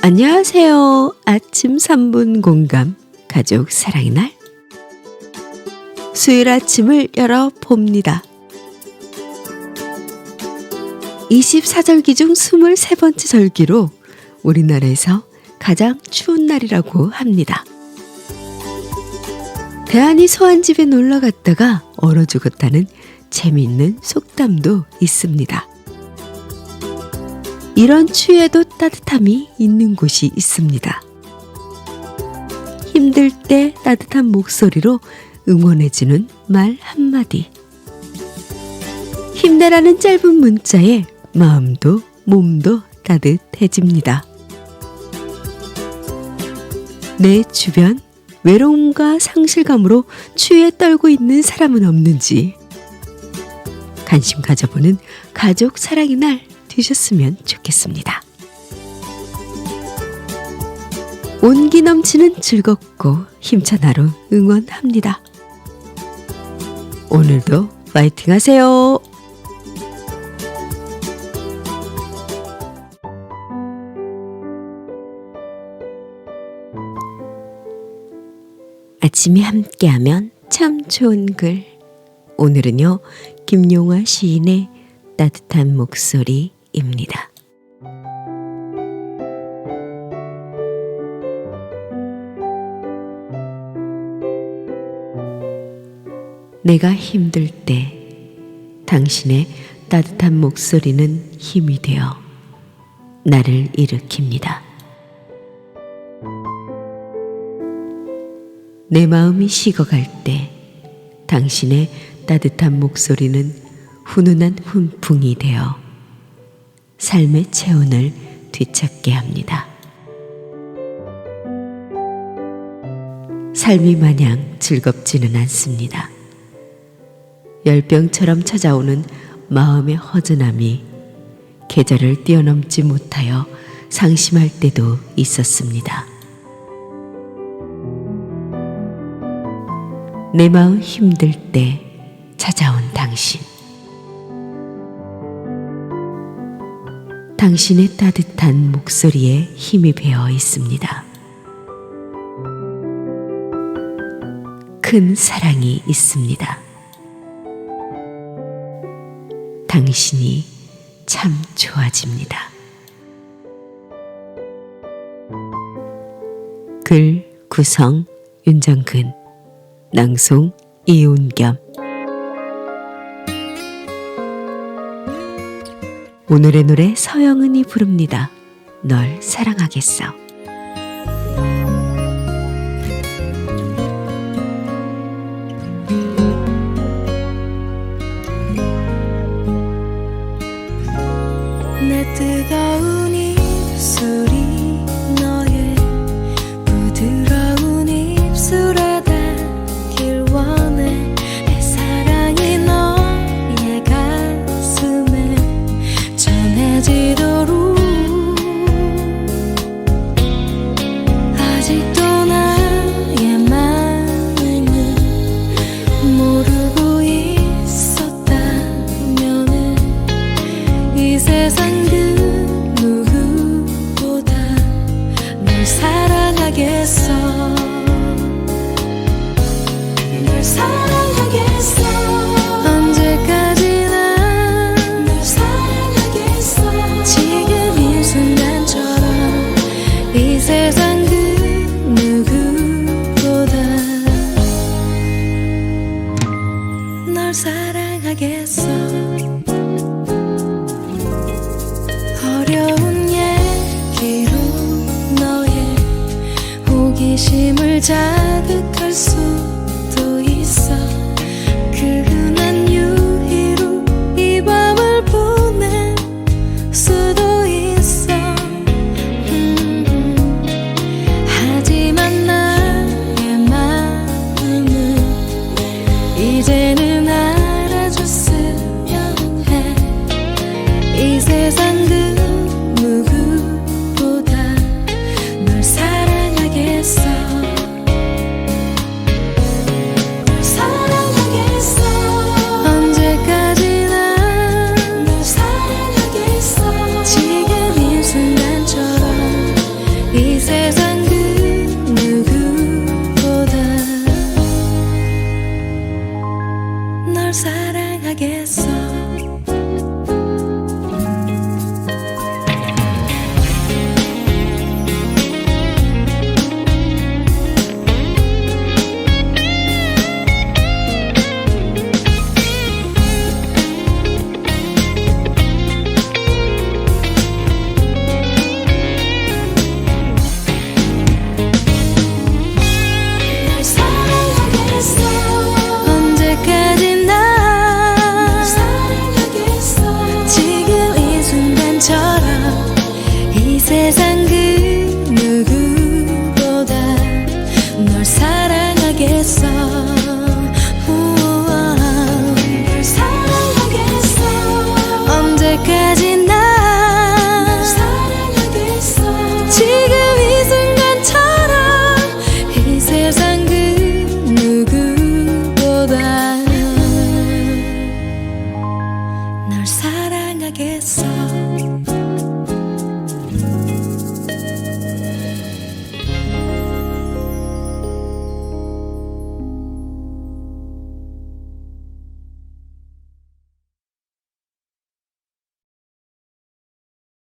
안녕하세요. 아침 3분 공감 가족 사랑의 날 수요일 아침을 열어봅니다. 24절기 중 23번째 절기로 우리나라에서 가장 추운 날이라고 합니다. 대한이 소환집에 놀러 갔다가 얼어 죽었다는 재미있는 속담도 있습니다. 이런 추위에도 따뜻함이 있는 곳이 있습니다. 힘들 때 따뜻한 목소리로 응원해주는 말 한마디. 힘내라는 짧은 문자에 마음도 몸도 따뜻해집니다. 내 주변 외로움과 상실감으로 추위에 떨고 있는 사람은 없는지 관심 가져보는 가족 사랑의 날 되셨으면 좋겠습니다. 온기 넘치는 즐겁고 힘찬 하루 응원합니다. 오늘도 파이팅 하세요. 아침에 함께하면 참 좋은 글. 오늘은요, 김용화 시인의 따뜻한 목소리 입니다. 내가 힘들 때 당신의 따뜻한 목소리는 힘이 되어 나를 일으킵니다. 내 마음이 식어갈 때 당신의 따뜻한 목소리는 훈훈한 훈풍이 되어 삶의 체온을 뒤찾게 합니다. 삶이 마냥 즐겁지는 않습니다. 열병처럼 찾아오는 마음의 허전함이 계절을 뛰어넘지 못하여 상심할 때도 있었습니다. 내 마음 힘들 때 찾아온 당신. 당신의 따뜻한 목소리에 힘이 배어 있습니다. 큰 사랑이 있습니다. 당신이 참 좋아집니다. 글 구성 윤정근 낭송 이운겸 오늘의 노래 서영은이 부릅니다. 널 사랑하겠어. 그 사랑하겠어. 어려운 얘기로 너의 호기심을 자극할 수